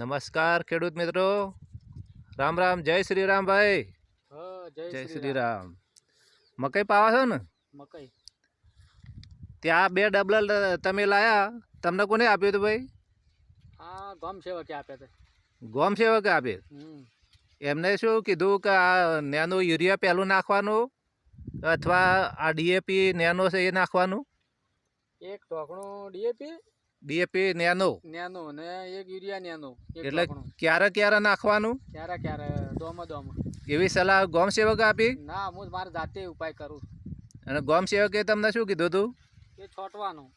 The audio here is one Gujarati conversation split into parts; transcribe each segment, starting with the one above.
નમસ્કાર ખેડૂત મિત્રો. રામ રામ જય શ્રી રામ ભાઈ. જય શ્રી રામ. મકઈ પાવા છો ને? મકઈ. ત્યાં બે ડબલ તમે લાયા. તમને કોને આપ્યું હતું ભાઈ? હા ગોમ સેવકે આપ્યા છે ગોમ સેવકે આપે. એમને શું કીધું કે આ નેનો યુરિયા પહેલું નાખવાનું? અથવા આ ડીએપી નેનો છે એ નાખવાનું? એક ઢોકણું ડીએપી ડીએપી નેનો. નેનો ને એક યુરિયા નેનો એટલે ક્યારે ક્યારે નાખવાનું? ક્યારે ક્યારે દોમાં દોમાં. એવી સલાહ ગોમ સેવક આપી? ના હું મારે જાતે ઉપાય કરું. અને ગોમ સેવકે તમને શું કીધું હતું એ છોટવાનું.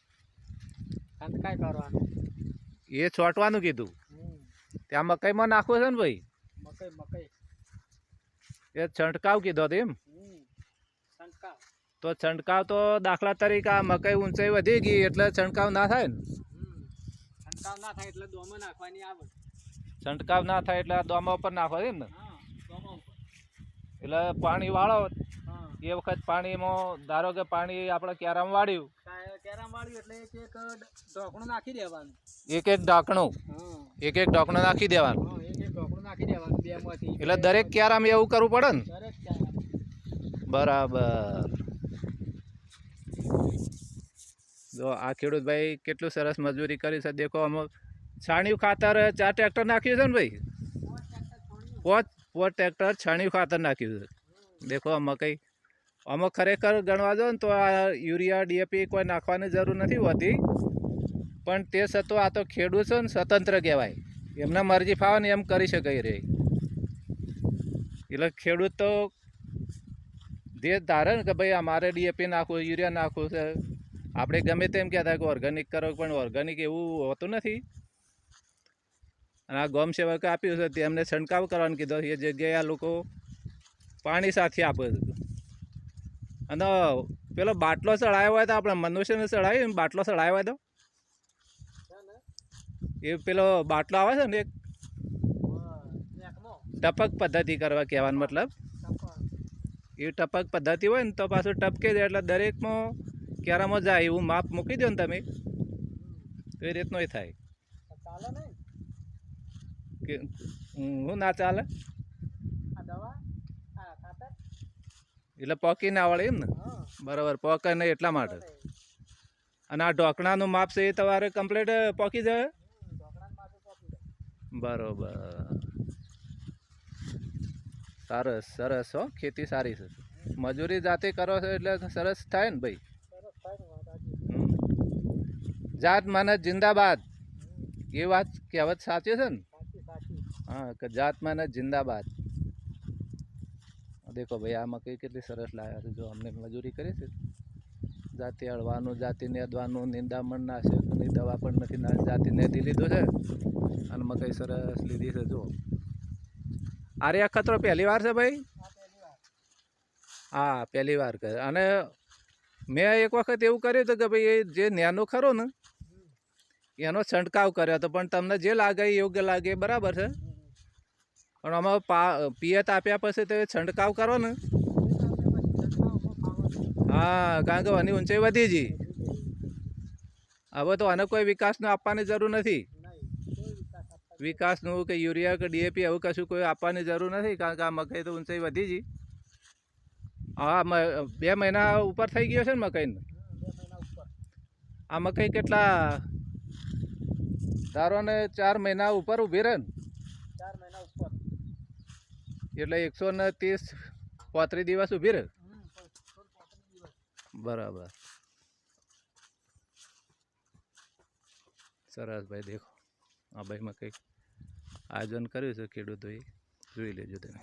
કંટકાય કરવાનું. એ છોટવાનું કીધું. ત્યાં મકાઈમાં નાખવું છે ને ભાઈ? મકાઈ મકાઈ. એ છંટકાવ કીધો હતો એમ? છંટકાવ. તો છંટકાવ તો દાખલા તરીકે આ મકાઈ ઊંચાઈ વધી ગઈ એટલે છંટકાવ ના થાય ને? હમ ના થાય એટલે દોમાં નાખવાની આવે છંટકાવ ના થાય એટલે દોમા ઉપર નાખો એમ ને? એટલે પાણી વાળો એ વખત પાણીમાં ધારો કે પાણી આપણે ક્યારામાં વાળ્યું. કેરામ વાળ્યું એટલે એક એક ઢોકણું નાખી દેવાનું. એક એક ઢાંકણું એક એક ઢાંકણું નાખી દેવાનું. એક એક ઢોકણું નાખી દેવાનું બે માંથી એટલે દરેક કેરામ એવું કરવું પડે ને? દરેક બરાબર. જો આ ખેડૂત ભાઈ કેટલું સરસ મજૂરી કરી છે. દેખો અમુક છાણિયું ખાતર ચાર ટ્રેક્ટર નાખ્યું છે ને ભાઈ? પોચ પોચ ટ્રેક્ટર છાણિયું ખાતર નાખ્યું છે. દેખો આ કંઈ અમુક ખરેખર ગણવા જો ને તો આ યુરિયા, ડીએપી કોઈ નાખવાની જરૂર નથી હોતી. પણ તે છતાં આ તો ખેડૂત છે ને સ્વતંત્ર કહેવાય. એમને મરજી ફાવે ને એમ કરી શકે રે. એટલે ખેડૂત તો જે ધારે ને કે ભાઈ, અમારે ડીએપી નાખવું, યુરિયા નાખવું છે. આપણે ગમે તેમ કહેતા કે ઓર્ગેનિક કરો પણ ઓર્ગેનિક એવું હોતું નથી. અને આ ગોમ સેવકે આપ્યું છે તેમને છંટકાવ કરવાનું કીધો એ જગ્યાએ આ લોકો પાણી સાથે આપે અને પેલો બાટલો ચડાવ્યો હોય તો આપણે મનુષ્યને ચડાવી બાટલો ચડાવ્યો હોય તો? એ પેલો બાટલો આવે છે ને એક? ટપક પદ્ધતિ કરવા કહેવાનો મતલબ. એ ટપક પદ્ધતિ હોય ને તો પાછું ટપકે જાય એટલે દરેકમાં ક્યારામાં આવી એવું માપ મૂકી દો ને તમે તો એ રીતનો એ થાય. કે હું ના ચાલે? આ દવા? આ એટલે પોકી ના આવડે એમ ને? બરાબર પોકે નહીં એટલા માટે. અને આ ઢોકણાનું માપ છે એ તમારે કમ્પ્લીટ પોકી જાય? બરોબર. સરસ સરસ હો ખેતી સારી છે. મજૂરી જાતે કરો છો એટલે સરસ થાય ને ભાઈ? જાત માનસ જિંદાબાદ. એ વાત કહેવત સાચી છે ને? હા કે જાત માનસ જિંદાબાદ. દેખો ભાઈ આ મકઈ કેટલી સરસ લાવ્યા છે. જો અમને મજૂરી કરી છે. જાતે હળવાનું જાતે નેદવાનું નિંદામણ ના છે. કોઈ દવા પણ નથી ના જાતે નેદી લીધું છે. અને મકઈ સરસ લીધી છે જો આરે આ ખતરો પહેલી વાર છે ભાઈ? હા પહેલી વાર કરે. અને મેં એક વખત એવું કર્યું હતું કે ભાઈ એ જે નેનો ખરો ને, એનો છંટકાવ કર્યો હતો. પણ તમને જે લાગે એ યોગ્ય લાગે એ બરાબર છે. પણ આમાં પા, પિયત આપ્યા પછી તો છંટકાવ કરો ને. હા, કારણ કે આની ઊંચાઈ વધી ગઈ હવે તો આને કોઈ વિકાસનું આપવાની જરૂર નથી. વિકાસનું કે યુરિયા કે ડીએપી એવું કશું કોઈ આપવાની જરૂર નથી, કારણ કે આ મકાઈ તો ઊંચાઈ વધી ગઈ હા બે મહિના ઉપર થઈ ગયો છે ને મકાઈનો આ મકાઈ કેટલા? ધારો ને ચાર મહિના ઉપર ઊભી રહે ને. ચાર મહિના ઉપર. એટલે એકસો ને ત્રીસ પોત્રીસ દિવસ ઊભી રહે? બરાબર. સરસ ભાઈ દેખો. આ ભાઈ મકાઈ આયોજન કર્યું છે ખેડૂતોએ. જોઈ લેજો તમે.